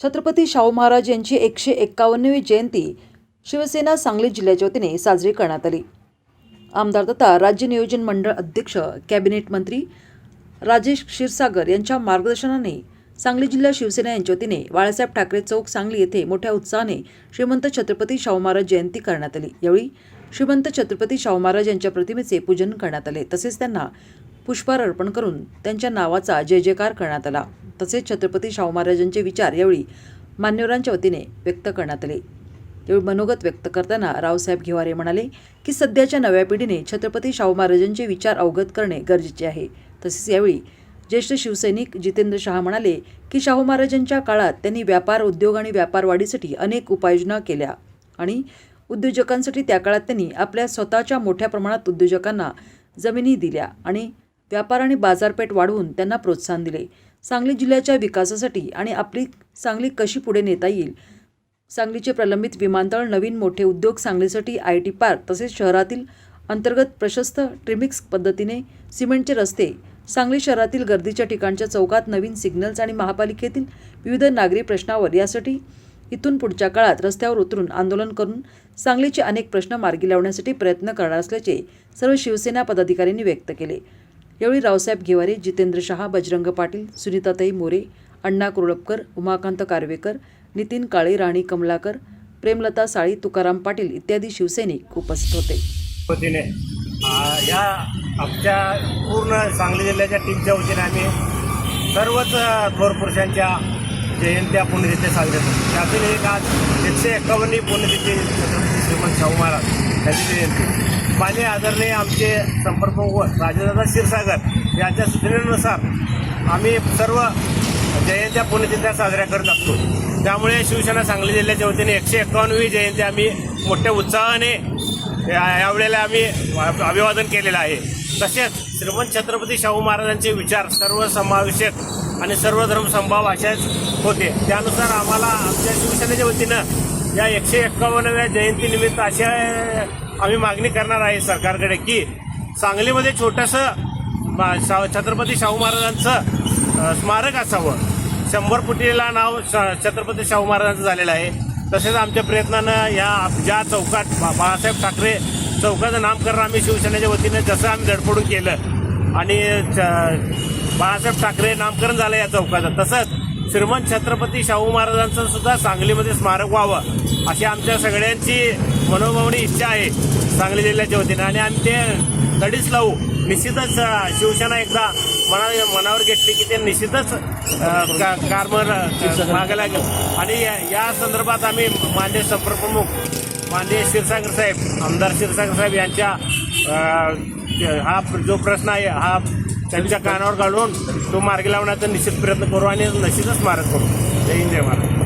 छत्रपती शाहू महाराज यांची एकशे एक्कावन्नवी जयंती शिवसेना सांगली जिल्ह्याच्या वतीने साजरी करण्यात आली. आमदार तथा राज्य नियोजन मंडळ अध्यक्ष कॅबिनेट मंत्री राजेश क्षीरसागर यांच्या मार्गदर्शनाने सांगली जिल्हा शिवसेना यांच्या वतीने बाळासाहेब ठाकरे चौक सांगली येथे मोठ्या उत्साहाने श्रीमंत छत्रपती शाहू महाराज जयंती करण्यात आली. यावेळी श्रीमंत छत्रपती शाहू महाराज यांच्या प्रतिमेचे पूजन करण्यात आले. तसेच त्यांना पुष्पहार अर्पण करून त्यांच्या नावाचा जय जयकार करण्यात आला. तसेच छत्रपती शाहू महाराजांचे विचार यावेळी मान्यवरांच्या वतीने व्यक्त करण्यात आले. यावेळी मनोगत व्यक्त करताना रावसाहेब घेवारे म्हणाले की सध्याच्या नव्या पिढीने छत्रपती शाहू महाराजांचे विचार अवगत करणे गरजेचे आहे. तसेच यावेळी ज्येष्ठ शिवसैनिक जितेंद्र शहा म्हणाले की शाहू महाराजांच्या काळात त्यांनी व्यापार उद्योग आणि व्यापार वाढीसाठी अनेक उपाययोजना केल्या आणि उद्योजकांसाठी त्या काळात त्यांनी आपल्या स्वतःच्या मोठ्या प्रमाणात उद्योजकांना जमिनी दिल्या आणि व्यापार आणि बाजारपेठ वाढवून त्यांना प्रोत्साहन दिले. सांगली जिल्ह्याच्या विकासासाठी आणि आपली सांगली कशी पुढे नेता येईल? सांगलीचे प्रलंबित विमानतळ नवीन मोठे उद्योग सांगलीसाठी आय टी पार्क तसेच शहरातील अंतर्गत प्रशस्त ट्रिमिक्स पद्धतीने सिमेंटचे रस्ते सांगली शहरातील गर्दीच्या ठिकाणच्या चौकात नवीन सिग्नल्स आणि महापालिकेतील विविध नागरी प्रश्नावर यासाठी इथून पुढच्या काळात रस्त्यावर उतरून आंदोलन करून सांगलीचे अनेक प्रश्न मार्गी लावण्यासाठी प्रयत्न करणार असल्याचे सर्व शिवसेना पदाधिकाऱ्यांनी व्यक्त केले. यावेळी रावसाहेब घेवारे जितेंद्र शहा बजरंग पाटील सुनीताताई मोरे अण्णा कुरळपकर उमाकांत कारवेकर नितीन काळे राणी कमलाकर प्रेमलता साळी तुकाराम पाटील इत्यादी शिवसैनिक उपस्थित होते. या आमच्या पूर्ण सांगली जिल्ह्याच्या टीमच्या वतीने आम्ही सर्वच थोर पुरुषांच्या जयंत्या पुण्यतिथी साजरे करतो. त्यातील एक आज एकशे एक्कावन्नी पुण्यतिथी श्रीमंत शाहू महाराज. यांची जयंती. मान्य आदरणीय आमचे संपर्क राजेदादा क्षीरसागर यांच्या सूचनेनुसार आम्ही सर्व जयंत्या पुण्यतिथ्या साजऱ्या करत असतो. त्यामुळे शिवसेना सांगली जिल्ह्याच्या वतीने एकशे एकावन्नवी जयंती आम्ही मोठ्या उत्साहाने या- यावेळेला आम्ही अभिवादन केलेलं आहे. तसेच श्रीमंत छत्रपती शाहू महाराजांचे विचार सर्व समावेशक आणि सर्व धर्म अशाच होते. त्यानुसार आम्हाला आमच्या शिवसेनेच्या वतीनं या एकशे एक्कावन्नव्या जयंतीनिमित्त अशा आम्ही मागणी करणार आहे सरकारकडे की सांगलीमध्ये छोटंसं बा- शा- छत्रपती शाहू महाराजांचं स्मारक असावं. शंभर फुटीला नाव श- छत्रपती शाहू महाराजांचं झालेलं आहे. तसेच आमच्या प्रयत्नानं या ज्या चौकात बा- बाळासाहेब ठाकरे चौकाचं नामकरण आम्ही शिवसेनेच्या वतीने जसं आम्ही धडपडून केलं आणि च- बाळासाहेब ठाकरे नामकरण झालं या चौकाचं. तसंच श्रीमंत छत्रपती शाहू महाराजांचं सुद्धा सांगलीमध्ये स्मारक व्हावं अशी आमच्या सगळ्यांची मनोभावनी इच्छा आहे सांगली जिल्ह्याच्या वतीने. आणि आम्ही ते तडीच लावू. निश्चितच शिवसेना एकदा मना मनावर घेतली की ते निश्चितच का- कारभार मागे लागेल. आणि या- या संदर्भात आम्ही मान्य संपर्क प्रमुख क्षीरसागर साहेब आमदार क्षीरसागर साहेब यांच्या हा जो प्रश्न आहे हा त्यांच्या कानावर घालून तो मार्गी लावण्याचा निश्चित प्रयत्न करू आणि नशीबच स्मारक करू. जय हिंद जय महाराज